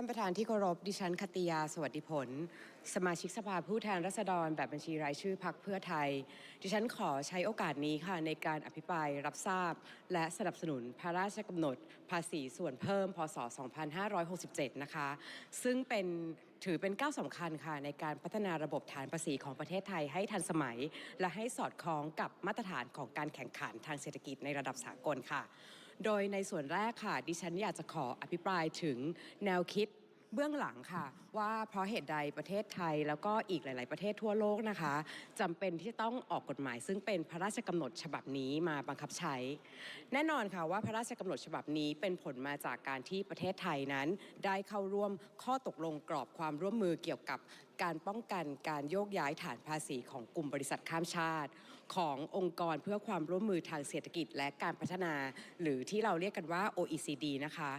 านประธานที่เคารพดิฉันคติยาสวัสดิผล สมาชิกสภาผู้แทนราษฎรแบบบัญชีรายชื่อพักเพื่อไทย ดิฉันขอใช้โอกาสนี้ค่ะในการอภิปรายรับทราบ และสนับสนุนพระราชกำหนดภาษีส่วนเพิ่มพศ 2567 นะคะ ซึ่งเป็นถือเป็นก้าวสำคัญค่ะในการพัฒนาระบบฐานภาษีของประเทศไทยให้ทันสมัย และให้สอดคล้องกับมาตรฐานของการแข่งขันทางเศรษฐกิจในระดับสากลค่ะ โดยในส่วนแรกค่ะ ดิฉันอยากจะขออภิปรายถึงแนวคิดเบื้องหลังค่ะ ว่าเพราะเหตุใดประเทศไทยแล้วก็อีกหลาย ๆ ประเทศทั่วโลกนะคะจำเป็นที่จะต้องออกกฎหมาย ซึ่งเป็นพระราชกำหนดฉบับนี้มาบังคับใช้ แน่นอนค่ะว่าพระราชกำหนดฉบับนี้เป็นผลมาจากการที่ประเทศไทยนั้น ได้เข้าร่วมข้อตกลงกรอบความร่วมมือเกี่ยวกับการป้องกันการโยกย้ายฐานภาษีของกลุ่มบริษัทข้ามชาติ ขององค์กรเพื่อความร่วมมือทางเศรษฐกิจและการพัฒนา หรือที่เราเรียกกันว่า OECD นะคะ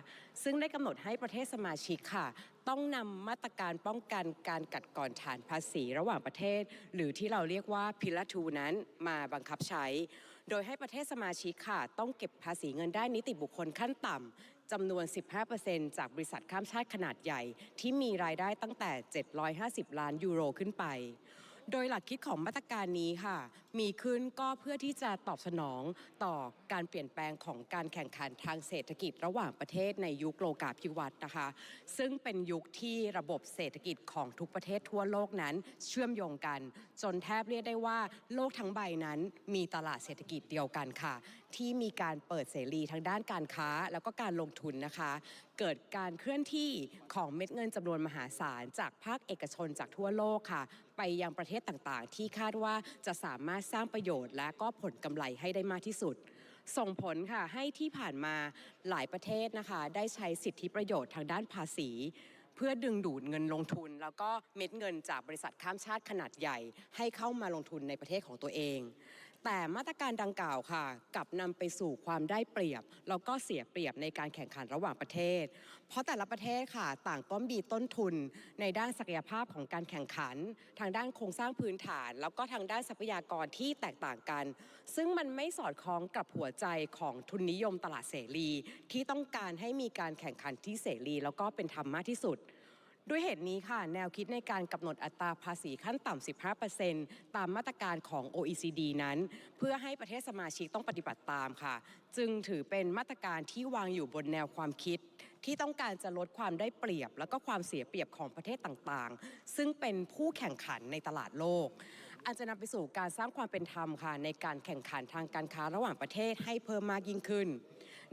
ซึ่งได้กำหนดให้ประเทศสมาชิกค่ะ ต้องนำมาตรการป้องกันการกัดก่อนฐานภาษีระหว่างประเทศ หรือที่เราเรียกว่าพิลาทูนั้นมาบังคับใช้ โดยให้ประเทศสมาชิกค่ะ ต้องเก็บภาษีเงินได้นิติบุคคลขั้นต่ำจำนวน 15%จากบริษัทข้ามชาติขนาดใหญ่ ที่มีรายได้ตั้งแต่ 750 ล้านยูโรขึ้นไป โดยหลักคิดของมาตรการนี้ค่ะมีขึ้นก็เพื่อที่จะตอบสนองต่อการเปลี่ยนแปลงของการแข่งขันทางเศรษฐกิจระหว่างประเทศในยุคโลกาภิวัตน์นะคะ ซึ่งเป็นยุคที่ระบบเศรษฐกิจของทุกประเทศทั่วโลกนั้นเชื่อมโยงกัน จนแทบเรียกได้ว่าโลกทั้งใบนั้นมีตลาดเศรษฐกิจเดียวกันค่ะ ที่มีการเปิดเสรีทางด้านการค้าแล้วก็การลงทุนนะคะ เกิดการเคลื่อนที่ของเม็ดเงินจำนวนมหาศาล จากภาคเอกชนจากทั่วโลกค่ะ ไปยังประเทศต่างๆ ที่คาดว่าจะสามารถสร้างประโยชน์และก็ผลกำไรให้ได้มากที่สุด ส่งผลค่ะให้ที่ผ่านมาหลายประเทศนะคะ ได้ใช้สิทธิประโยชน์ทางด้านภาษี เพื่อดึงดูดเงินลงทุน แล้วก็เม็ดเงินจากบริษัทข้ามชาติขนาดใหญ่ ให้เข้ามาลงทุนในประเทศของตัวเอง แต่มาตรการดังกล่าวค่ะกลับนำไปสู่ความได้เปรียบ แล้วก็เสียเปรียบในการแข่งขันระหว่างประเทศ เพราะแต่ละประเทศค่ะ ต่างก็มีต้นทุนในด้านศักยภาพของการแข่งขัน ทางด้านโครงสร้างพื้นฐาน แล้วก็ทางด้านทรัพยากรที่แตกต่างกัน ซึ่งมันไม่สอดคล้องกับหัวใจของทุนนิยมตลาดเสรี ที่ต้องการให้มีการแข่งขันที่เสรี แล้วก็เป็นธรรมมากที่สุด ด้วยเหตุนี้ค่ะ แนวคิดในการกำหนดอัตราภาษีขั้นต่ำ 15%ตามมาตรการของ OECD นั้น เพื่อให้ประเทศสมาชิกต้องปฏิบัติตามค่ะ จึงถือเป็นมาตรการที่วางอยู่บนแนวความคิด ที่ต้องการจะลดความได้เปรียบ แล้วก็ความเสียเปรียบของประเทศต่างๆ ซึ่งเป็นผู้แข่งขันในตลาดโลกอาจจะนำไปสู่การสร้างความเป็นธรรมค่ะในการแข่งขันทางการค้าระหว่างประเทศให้เพิ่มมากยิ่งขึ้น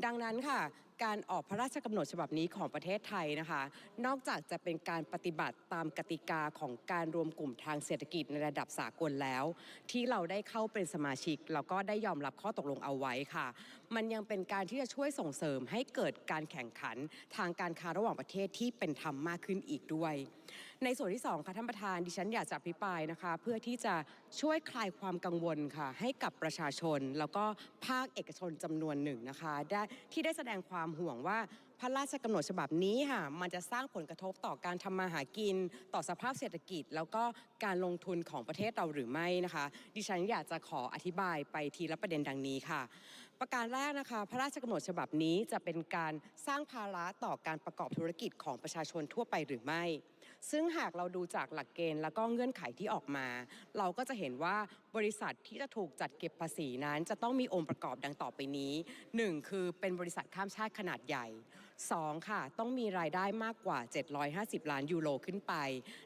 ดังนั้นค่ะ การออกพระราชกำหนดฉบับนี้ของประเทศไทยนะคะ นอกจากจะเป็นการปฏิบัติตามกติกาของการรวมกลุ่มทางเศรษฐกิจในระดับสากลแล้ว ที่เราได้เข้าเป็นสมาชิกแล้วก็ได้ยอมรับข้อตกลงเอาไว้ค่ะ มันยังเป็นการที่จะช่วยส่งเสริมให้เกิดการแข่งขันทางการค้าระหว่างประเทศที่เป็นธรรมมากขึ้นอีกด้วย ในส่วนที่สองค่ะท่านประธานดิฉันอยากจะอภิปรายนะคะ เพื่อที่จะช่วยคลายความกังวลค่ะ ให้กับประชาชน แล้วก็ภาคเอกชนจำนวนหนึ่งนะคะได้ที่ได้แสดงความความห่วงว่าพระราชกำหนดฉบับนี้ค่ะมันจะสร้างผลกระทบต่อการทำมาหากิน ต่อสภาพเศรษฐกิจ แล้วก็การลงทุนของประเทศเราหรือไม่นะคะ ดิฉันอยากจะขออธิบายไปทีละประเด็นดังนี้ค่ะ ประการแรกนะคะ พระราชกำหนดฉบับนี้จะเป็นการสร้างภาระต่อการประกอบธุรกิจของประชาชนทั่วไปหรือไม่ ซึ่งหากเราดูจากหลักเกณฑ์แล้วก็เงื่อนไขที่ออกมา เราก็จะเห็นว่าบริษัทที่จะถูกจัดเก็บภาษีนั้น จะต้องมีองค์ประกอบดังต่อไปนี้ 1. คือเป็นบริษัทข้ามชาติขนาดใหญ่ 2. ค่ะ ต้องมีรายได้มากกว่า 750 ล้านยูโรขึ้นไป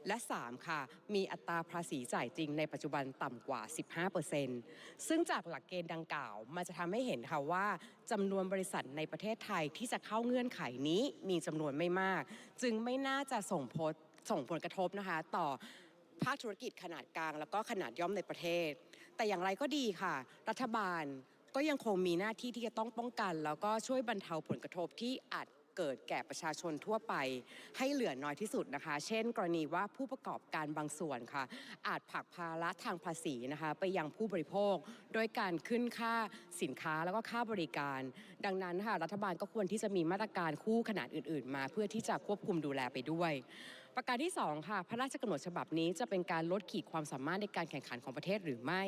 และ 3. ค่ะ มีอัตราภาษีจ่ายจริงในปัจจุบันต่ำกว่า 15%ซึ่งจากหลักเกณฑ์ดังกล่าว มันจะทำให้เห็นค่ะว่าจำนวนบริษัทในประเทศไทยที่จะเข้าเงื่อนไขนี้มีจำนวนไม่มาก จึงไม่น่าจะส่งผล ส่งผลกระทบนะคะ ต่อภาคธุรกิจขนาดกลาง แล้วก็ขนาดย่อมในประเทศ แต่อย่างไรก็ดีค่ะ รัฐบาลก็ยังคงมีหน้าที่ที่จะต้องป้องกัน แล้วก็ช่วยบรรเทาผลกระทบที่อาจเกิดแก่ประชาชนทั่วไป ให้เหลือน้อยที่สุดนะคะ เช่น กรณีว่าผู้ประกอบการบางส่วนค่ะ อาจผลักภาระทางภาษีนะคะ ไปยังผู้บริโภค โดยการขึ้นค่าสินค้าแล้วก็ค่าบริการ ดังนั้นค่ะรัฐบาลก็ควรที่จะมีมาตรการคู่ขนาดอื่น ๆ มา เพื่อที่จะควบคุมดูแลไปด้วย ประการที่ 2 ค่ะ พระราชกำหนดฉบับนี้จะเป็นการลดขีดความสามารถในการแข่งขันของประเทศหรือไม่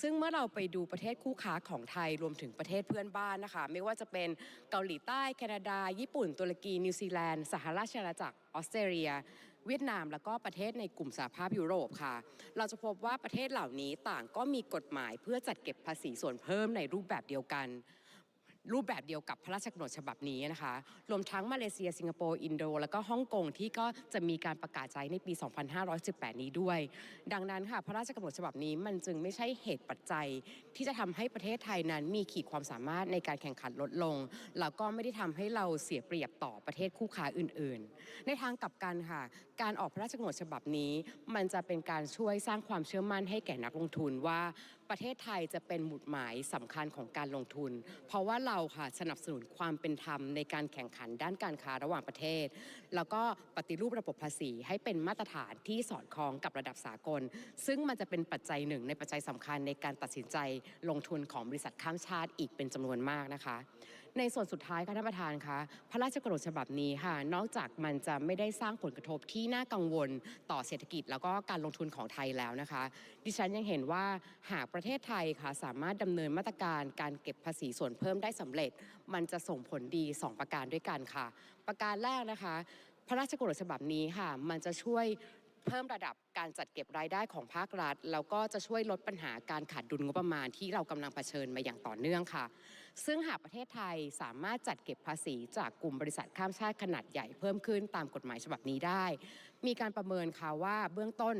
ซึ่งเมื่อเราไปดูประเทศคู่ค้าของไทยรวมถึงประเทศเพื่อนบ้านนะคะ ไม่ว่าจะเป็นเกาหลีใต้ แคนาดา ญี่ปุ่น ตุรกี นิวซีแลนด์ สหราชอาณาจักร ออสเตรเลีย เวียดนาม แล้วก็ประเทศในกลุ่มสหภาพยุโรปค่ะ เราจะพบว่าประเทศเหล่านี้ต่างก็มีกฎหมายเพื่อจัดเก็บภาษีส่วนเพิ่มในรูปแบบเดียวกัน รูปแบบเดียวกับพระราชกำหนดฉบับนี้นะคะ รวมทั้งมาเลเซีย สิงคโปร์ อินโด แล้วก็ฮ่องกงที่ก็จะมีการประกาศใช้ในปี 2518 นี้ด้วย ดังนั้นค่ะ พระราชกำหนดฉบับนี้มันจึงไม่ใช่เหตุปัจจัย ที่จะทำให้ประเทศไทยนั้นมีขีดความสามารถในการแข่งขันลดลง แล้วก็ไม่ได้ทำให้เราเสียเปรียบต่อประเทศคู่ค้าอื่น ๆ ในทางกลับกันค่ะ การออกพระราชกำหนดฉบับนี้ มันจะเป็นการช่วยสร้างความเชื่อมั่นให้แก่นักลงทุนว่าประเทศไทยจะเป็นหมุดหมายสำคัญของการลงทุน เพราะว่าเราราค่ะสนับสนุนความเป็นธรรมในการแข่งขันด้านการค้าระหว่างประเทศ แล้วก็ปฏิรูประบบภาษี ให้เป็นมาตรฐานที่สอดคล้องกับระดับสากล ซึ่งมันจะเป็นปัจจัยหนึ่งในปัจจัยสำคัญในการตัดสินใจลงทุนของบริษัทข้ามชาติอีกเป็นจำนวนมากนะคะ ในส่วนสุดท้ายค่ะท่านประธานคะพระราชกำหนดฉบับนี้ค่ะ นอกจากมันจะไม่ได้สร้างผลกระทบที่น่ากังวลต่อเศรษฐกิจ แล้วก็การลงทุนของไทยแล้วนะคะ ดิฉันยังเห็นว่าหากประเทศไทยค่ะสามารถดำเนินมาตรการการเก็บภาษีส่วนเพิ่มได้สำเร็จ มันจะส่งผลดี 2 ประการด้วยกันค่ะ ประการแรกนะคะพระราชกำหนดฉบับนี้ค่ะ มันจะช่วย เพิ่มระดับการจัดเก็บรายได้ของภาครัฐ แล้วก็จะช่วยลดปัญหาการขาดดุลงบประมาณที่เรากำลังเผชิญมาอย่างต่อเนื่องค่ะ ซึ่งหากประเทศไทยสามารถจัดเก็บภาษีจากกลุ่มบริษัทข้ามชาติขนาดใหญ่เพิ่มขึ้นตามกฎหมายฉบับนี้ได้ มีการประเมินค่ะว่าเบื้องต้น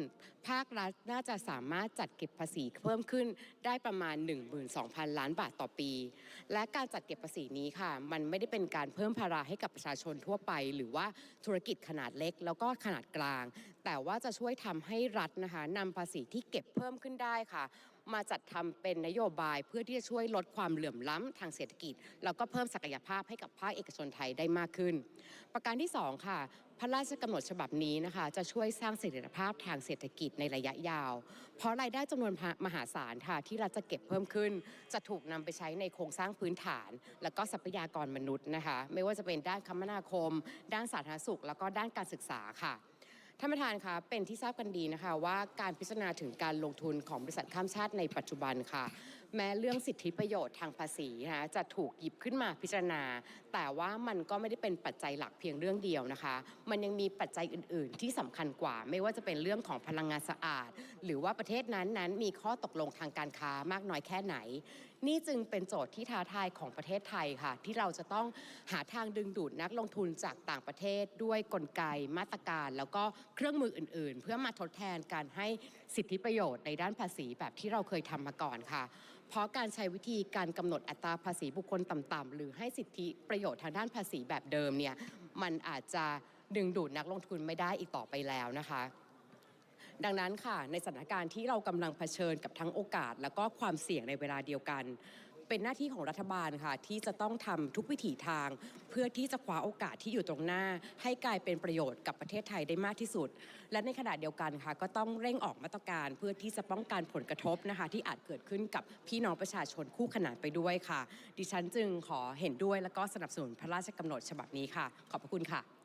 ภาครัฐน่าจะสามารถจัดเก็บภาษีเพิ่มขึ้นได้ประมาณ 12,000 ล้านบาทต่อปี และการจัดเก็บภาษีนี้ค่ะ มันไม่ได้เป็นการเพิ่มภาระให้กับประชาชนทั่วไป หรือว่าธุรกิจขนาดเล็ก แล้วก็ขนาดกลาง แต่ว่าจะช่วยทำให้รัฐนะคะนำภาษีที่เก็บเพิ่มขึ้นได้ค่ะ มาจัดทำเป็นนโยบายเพื่อที่จะช่วยลดความเหลื่อมล้ำทางเศรษฐกิจ แล้วก็เพิ่มศักยภาพให้กับภาคเอกชนไทยได้มากขึ้น ประการที่ 2 ค่ะ พระราชกำหนดฉบับนี้นะคะ จะช่วยสร้างเสถียรภาพทางเศรษฐกิจในระยะยาว เพราะรายได้จำนวนมหาศาลค่ะที่เรัฐจะเก็บเพิ่มขึ้น จะถูกนำไปใช้ในโครงสร้างพื้นฐาน แล้วก็ทรัพยากรมนุษย์นะคะ ไม่ว่าจะเป็นด้านคมนาคม ด้านสาธารณสุข แล้วก็ด้านการศึกษาค่ะ ท่านประธานคะเป็นที่ทราบกันดีนะคะว่าการพิจารณาถึงการลงทุนของบริษัทข้ามชาติในปัจจุบันค่ะ แม้เรื่องสิทธิประโยชน์ทางภาษีนะจะถูกหยิบขึ้นมาพิจารณา แต่ว่ามันก็ไม่ได้เป็นปัจจัยหลักเพียงเรื่องเดียวนะคะ มันยังมีปัจจัยอื่น ๆ ที่สำคัญกว่า ไม่ว่าจะเป็นเรื่องของพลังงานสะอาด หรือว่าประเทศนั้นนั้นมีข้อตกลงทางการค้ามากน้อยแค่ไหน นี่จึงเป็นโจทย์ที่ท้าทายของประเทศไทยค่ะ ที่เราจะต้องหาทางดึงดูดนักลงทุนจากต่างประเทศด้วยกลไกมาตรการ แล้วก็เครื่องมืออื่น ๆ เพื่อมาทดแทนการให้สิทธิประโยชน์ในด้านภาษีแบบที่เราเคยทำมาก่อนค่ะเพราะการใช้วิธีการกำหนดอัตราภาษีบุคคลต่ำๆหรือให้สิทธิประโยชน์ทางด้านภาษีแบบเดิมเนี่ยมันอาจจะดึงดูดนักลงทุนไม่ได้อีกต่อไปแล้วนะคะดังนั้นค่ะในสถานการณ์ที่เรากำลังเผชิญกับทั้งโอกาส แล้วก็ความเสี่ยงในเวลาเดียวกัน เป็นหน้าที่ของรัฐบาลค่ะ ที่จะต้องทำทุกวิถีทาง เพื่อที่จะคว้าโอกาสที่อยู่ตรงหน้า ให้กลายเป็นประโยชน์กับประเทศไทยได้มากที่สุด และในขณะเดียวกันค่ะ ก็ต้องเร่งออกมาตรการเพื่อที่จะป้องกันผลกระทบนะคะ ที่อาจเกิดขึ้นกับพี่น้องประชาชนคู่ขนานไปด้วยค่ะ ดิฉันจึงขอเห็นด้วยแล้วก็สนับสนุนพระราชกำหนดฉบับนี้ค่ะ ขอบพระคุณค่ะ